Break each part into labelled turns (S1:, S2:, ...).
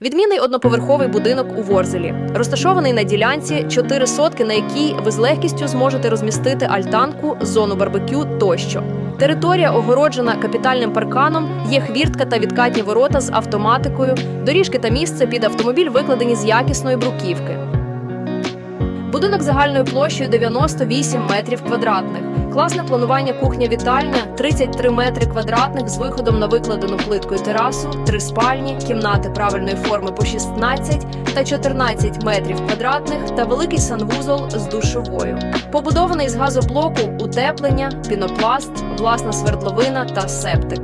S1: Відмінний одноповерховий будинок у Ворзелі, розташований на ділянці 4 сотки, на якій ви з легкістю зможете розмістити альтанку, зону барбекю тощо. Територія огороджена капітальним парканом, є хвіртка та відкатні ворота з автоматикою, доріжки та місце під автомобіль викладені з якісної бруківки. Будинок загальною площею 98 метрів квадратних. Класне планування кухня-вітальня 33 метри квадратних з виходом на викладену плиткою терасу, три спальні, кімнати правильної форми по 16 та 14 метрів квадратних та великий санвузол з душовою. Побудований з газоблоку, утеплення, пінопласт, власна свердловина та септик.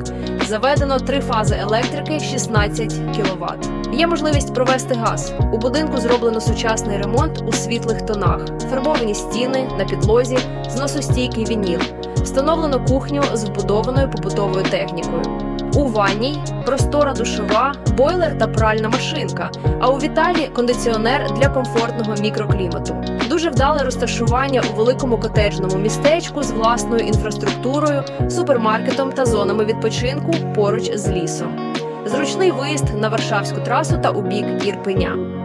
S1: Заведено три фази електрики 16 кВт. Є можливість провести газ. У будинку зроблено сучасний ремонт у світлих тонах, фарбовані стіни на підлозі, зносостійкий вініл. Встановлено кухню з вбудованою побутовою технікою. У ванній простора душова, бойлер та пральна машинка. А у Віталі кондиціонер для комфортного мікроклімату. Дуже вдале розташування у великому котеджному містечку з власною інфраструктурою, супермаркетом та зонами відпочинку поруч з лісом. Зручний виїзд на Варшавську трасу та у бік Ірпеня.